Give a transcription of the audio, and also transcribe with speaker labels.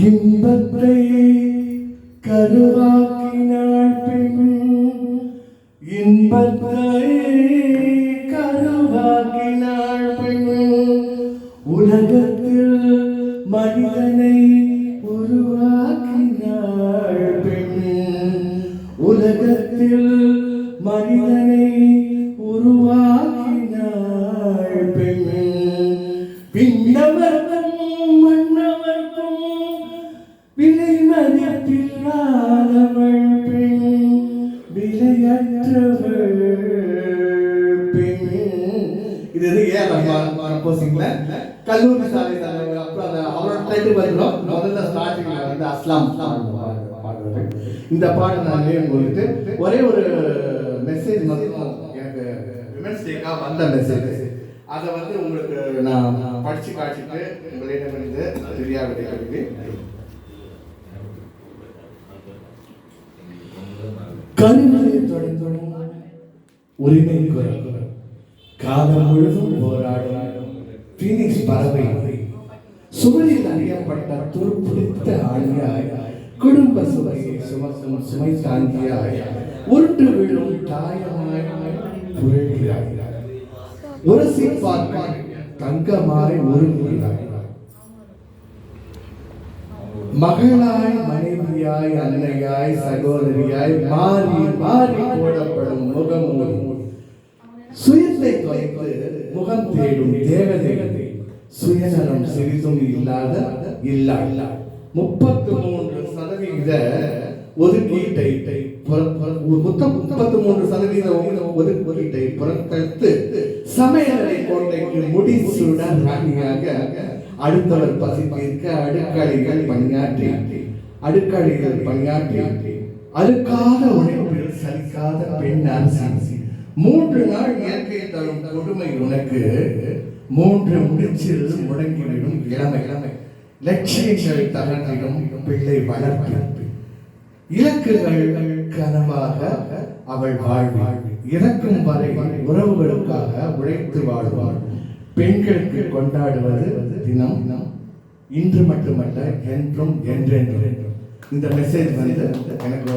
Speaker 1: இன்பத்தை கருவாக்கினாள் பெண் இன்பத்தை கருவாக்கினாள் பெண் உலகத்தில் மனிதனை உருவாக்கினாள் பெண் உலகத்தில் மனிதனை பின்னவர்க்கும் மன்னவர்க்கும் விலை மதிப்பில்லாதவள் பெண் விலையற்றவள் பெண். இது வந்து ஏன் நம்ம கம்போசிங்ல கல்லூரி சாலை தலைவர் அப்புறம் அந்த அவரோட டைட்டில் வந்துடும் முதல்ல ஸ்டார்டிங்ல வந்து அஸ்லாம் பாடுவாரு இந்த பாட்டு நான் உங்களுக்கு ஒரே ஒரு மெசேஜ் மட்டும் எனக்கு விமென்ஸ் டேக்காக வந்த மெசேஜ் அதை வந்து உங்களுக்கு நான் படிச்சு காட்டிட்டு உங்களிடமிருந்து தெரியா விடைகளுக்கு கருணை தொடர்ந்தும் உரிமை குரல் காலம் முழுதும் போராடும். பீனிக்ஸ் பறவை. சுவரில் அறியப்பட்ட துருப்பிடித்த ஆணியாய் குடும்ப சுவையை சுமக்கும் சுமை தாங்கியாய் உருட்டு விழும் தாயமாய். புரள்கிறாய். ஒரு பார்க்க தங்கமாய் உருகுகிறாய் மகளாய் மனைவியாய் அன்னையாய் சகோதரியாய் மாறி மாறி போடப்படும் முகமூடி சுயத்தை தொலைத்து முகம் தேடும் தேவதை. சுயநலம் சிறிதும் இல்லாத இல்லா முப்பத்து மூன்று சதவீத ஒதுக்கீட்டை முப்பத்து மூன்று சதவீத ஒதுக்கீட்டை புறக்கணித்து சமையலறை கோட்டைக்கு முடிசூட ராணியாக அடுத்தவர் பசி தீர்க்க அடுக்கடிகள் பணியாற்றி அடுக்கடிகள் பணியாற்றி அழுக்காத உழைப்பில் சலிக்காத பெண் அரசி. மூன்று நாள் இயற்கை தரும் கொடுமை உனக்கு மூன்று முடிச்சில் முடங்கிவிடும் இளமை. இளமை லட்சியங்கள் தகர்ந்திடும் பிள்ளை வளர்ப்பு. இலக்குகள் கனவாக அவள் வாழ்வாள் இறக்கும் வரை உறவுகளுக்காக உழைத்து வாழ்வார். பெண்களுக்கு கொண்டாடுவது தினம். தினம் இன்று மட்டுமல்ல என்றும் என்றென்றும். இந்த மெசேஜ் வந்து எனக்கு